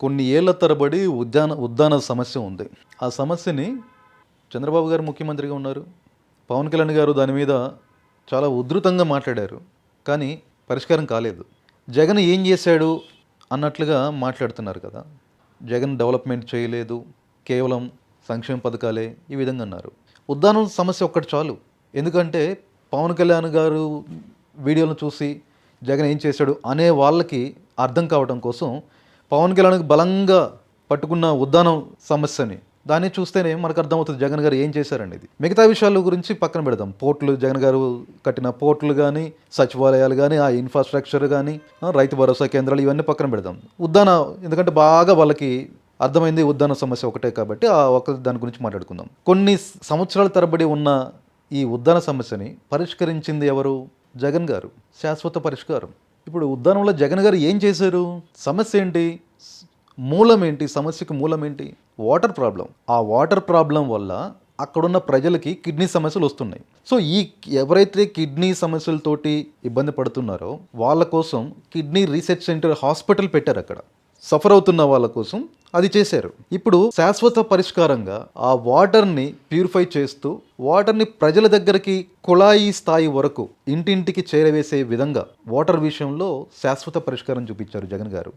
కొన్ని ఏళ్ళ తరబడి ఉద్యాన ఉద్దాన సమస్య ఉంది. ఆ సమస్యని చంద్రబాబు గారు ముఖ్యమంత్రిగా ఉన్నారు. పవన్ కళ్యాణ్ గారు దాని మీద చాలా ఉధృతంగా మాట్లాడారు. కానీ పరిష్కారం కాలేదు. జగన్ ఏం చేశాడు అన్నట్లుగా మాట్లాడుతున్నారు కదా. జగన్ డెవలప్మెంట్ చేయలేదు. కేవలం సంక్షేమ పథకాలే ఈ విధంగా అన్నారు. ఉద్దానం సమస్య ఒక్కటి చాలు. ఎందుకంటే పవన్ కళ్యాణ్ గారు వీడియోలను చూసి జగన్ ఏం చేశాడు అనే వాళ్ళకి అర్థం కావడం కోసం పవన్ కళ్యాణ్కి బలంగా పట్టుకున్న ఉద్దానం సమస్యని దాన్ని చూస్తేనే మనకు అర్థమవుతుంది జగన్ గారు ఏం చేశారండి ఇది మిగతా విషయాల గురించి పక్కన పెడదాం. పోర్టులు జగన్ గారు కట్టిన పోర్టులు కానీ సచివాలయాలు కానీ ఆ ఇన్ఫ్రాస్ట్రక్చర్ కానీ రైతు భరోసా కేంద్రాలు ఇవన్నీ పక్కన పెడదాం. ఉద్దాన ఎందుకంటే బాగా వాళ్ళకి అర్థమైంది ఉద్దాన సమస్య ఒకటే కాబట్టి ఆ ఒక దాని గురించి మాట్లాడుకుందాం. కొన్ని సంవత్సరాల తరబడి ఉన్న ఈ ఉద్దాన సమస్యని పరిష్కరించింది ఎవరు? జగన్ గారు. శాశ్వత పరిష్కారం. ఇప్పుడు ఉద్దానంలో జగన్ గారు ఏం చేశారు? సమస్య ఏంటి? మూలం ఏంటి? సమస్యకు మూలం ఏంటి? Water problem. ఆ వాటర్ ప్రాబ్లం వల్ల అక్కడున్న ప్రజలకి కిడ్నీ సమస్యలు వస్తున్నాయి. సో ఈ ఎవరైతే కిడ్నీ సమస్యలతోటి ఇబ్బంది పడుతున్నారో వాళ్ళ కోసం కిడ్నీ రీసెర్చ్ సెంటర్ హాస్పిటల్ పెట్టారు అక్కడ. సఫర్ అవుతున్న వాళ్ళ కోసం అది చేశారు. ఇప్పుడు శాశ్వత పరిష్కారంగా ఆ వాటర్ని ప్యూరిఫై చేస్తూ వాటర్ని ప్రజల దగ్గరికి కుళాయి స్థాయి వరకు ఇంటింటికి చేరవేసే విధంగా వాటర్ విషయంలో శాశ్వత పరిష్కారం చూపించారు జగన్ గారు.